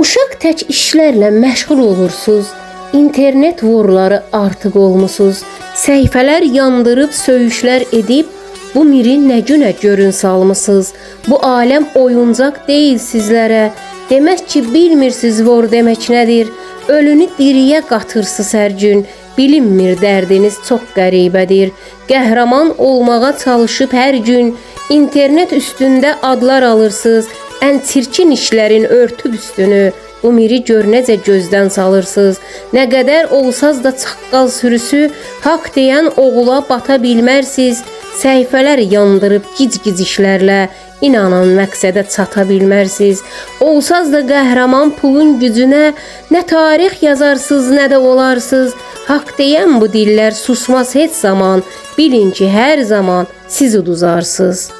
Uşaq tək işlərlə məşğul olursunuz. İnternet vorları artıq olmusunuz. Səhifələr yandırıb söyüşlər edib bu miri nə günə görün salmısınız. Bu aləm oyuncaq deyil sizlərə. Demək ki, bilmirsiniz vor demək nədir? Ölünü diriyə qatırsınız hər gün. Bilinmir dərdiniz çox qəribədir. Qəhrəman olmağa çalışıb hər gün internet üstündə adlar alırsınız. Ən çirkin işlərin örtüb üstünü. Bu miri gör necə gözdən salırsınız. Nə qədər olsaz da çaqqal sürüsü haqq deyən oğula bata bilmərsiniz. Səhifələr yandırıb gic-gic işlərlə inanan məqsədə çata bilmərsiniz. Olsaz da qəhrəman pulun gücünə nə tarix yazarsınız, nə də olarsınız. Haqq deyən bu dillər susmaz heç zaman. Bilin ki, hər zaman siz uduzarsınız.